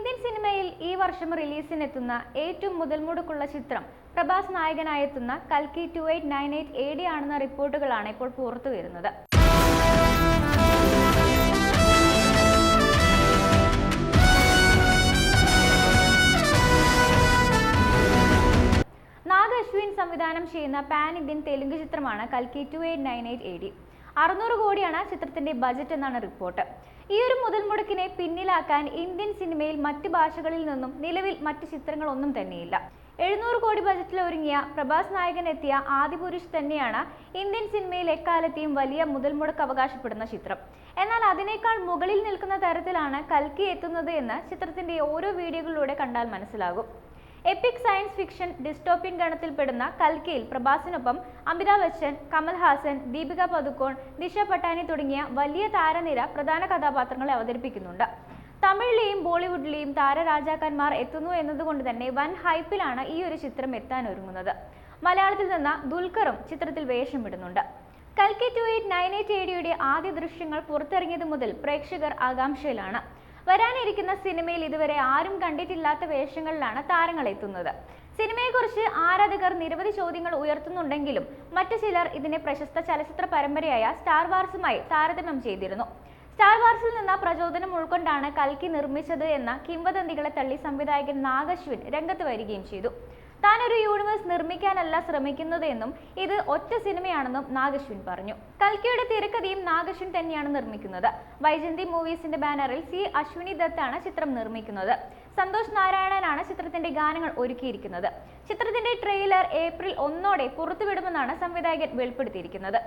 Indian സിനിമയിൽ ഈ വർഷം റിലീസിനെത്തുന്ന ഏറ്റവും മുതൽ മുടക്കുള്ള ചിത്രം പ്രഭാസ് നായകനായെത്തുന്ന കൽക്കി two eight nine eight A D ആണെന്ന റിപ്പോർട്ടുകളാണ് ഇപ്പോൾ പുറത്തു വരുന്നത്. നാഗ് അശ്വിൻ സംവിധാനം ചെയ്യുന്ന പാൻ ഇന്ത്യൻ തെലുങ്ക് ചിത്രമാണ് കൽക്കി two eight nine eight A D. അറുന്നൂറ് കോടിയാണ് ചിത്രത്തിന്റെ ബജറ്റ് എന്നാണ് റിപ്പോർട്ട്. ഈ ഒരു മുതൽ മുടക്കിനെ പിന്നിലാക്കാൻ ഇന്ത്യൻ സിനിമയിൽ മറ്റ് ഭാഷകളിൽ നിന്നും നിലവിൽ മറ്റ് ചിത്രങ്ങളൊന്നും തന്നെയില്ല. എഴുന്നൂറ് കോടി ബജറ്റിൽ ഒരുങ്ങിയ പ്രഭാസ് നായകൻ എത്തിയ ആദിപുരുഷ് തന്നെയാണ് ഇന്ത്യൻ സിനിമയിൽ എക്കാലത്തെയും വലിയ മുതൽ മുടക്ക് അവകാശപ്പെടുന്ന ചിത്രം. എന്നാൽ അതിനേക്കാൾ മുകളിൽ നിൽക്കുന്ന തരത്തിലാണ് കൽക്കി എത്തുന്നത് എന്ന് ചിത്രത്തിന്റെ ഓരോ വീഡിയോകളിലൂടെ കണ്ടാൽ മനസ്സിലാകും. എപ്പിക് സയൻസ് ഫിക്ഷൻ ഡിസ്റ്റോപ്യൻ ഗണത്തിൽപ്പെടുന്ന കൽക്കിയിൽ പ്രഭാസിനൊപ്പം അമിതാഭ് ബച്ചൻ കമൽഹാസൻ ദീപിക പദുക്കോൺ ദിശ പട്ടാനി തുടങ്ങിയ വലിയ താരനിര പ്രധാന കഥാപാത്രങ്ങളെ അവതരിപ്പിക്കുന്നുണ്ട്. തമിഴിലെയും ബോളിവുഡിലെയും താരരാജാക്കന്മാർ എത്തുന്നു എന്നതുകൊണ്ട് തന്നെ വൻ ഹൈപ്പിലാണ് ഈ ഒരു ചിത്രം എത്താൻ ഒരുങ്ങുന്നത്. മലയാളത്തിൽ നിന്ന് ദുൽഖറും ചിത്രത്തിൽ വേഷമിടുന്നുണ്ട് കൽക്കി ടു എയ്റ്റ് നയൻ എയ്റ്റ് എഡിയുടെ ആദ്യ ദൃശ്യങ്ങൾ പുറത്തിറങ്ങിയത് മുതൽ പ്രേക്ഷകർ ആകാംക്ഷയിലാണ്. വരാനിരിക്കുന്ന സിനിമയിൽ ഇതുവരെ ആരും കണ്ടിട്ടില്ലാത്ത വേഷങ്ങളിലാണ് താരങ്ങൾ എത്തുന്നത് സിനിമയെക്കുറിച്ച് ആരാധകർ നിരവധി ചോദ്യങ്ങൾ ഉയർത്തുന്നുണ്ടെങ്കിലും മറ്റു ചിലർ ഇതിനെ പ്രശസ്ത ചലച്ചിത്ര പരമ്പരയായ സ്റ്റാർ വാർസുമായി താരതമ്യം ചെയ്തിരുന്നു. സ്റ്റാർ വാർസിൽ നിന്ന് പ്രചോദനം ഉൾക്കൊണ്ടാണ് കൽക്കി നിർമ്മിച്ചത് എന്ന കിംവദന്തികളെ തള്ളി സംവിധായകൻ നാഗശ്വിൻ രംഗത്ത് വരികയും ചെയ്തു. താൻ ഒരു യൂണിവേഴ്സ് നിർമ്മിക്കാനല്ല ശ്രമിക്കുന്നത് എന്നും ഇത് ഒറ്റ സിനിമയാണെന്നും നാഗശ്വിൻ പറഞ്ഞു. കൽക്കിയുടെ തിരക്കഥയും നാഗശ്വിൻ തന്നെയാണ് നിർമ്മിക്കുന്നത്. വൈജന്തി മൂവീസിന്റെ ബാനറിൽ സി അശ്വിനി ദത്താണ് ചിത്രം നിർമ്മിക്കുന്നത്. സന്തോഷ് നാരായണനാണ് ചിത്രത്തിന്റെ ഗാനങ്ങൾ ഒരുക്കിയിരിക്കുന്നത്. ചിത്രത്തിന്റെ ട്രെയിലർ ഏപ്രിൽ ഒന്നോടെ പുറത്തുവിടുമെന്നാണ് സംവിധായകൻ വെളിപ്പെടുത്തിയിരിക്കുന്നത്.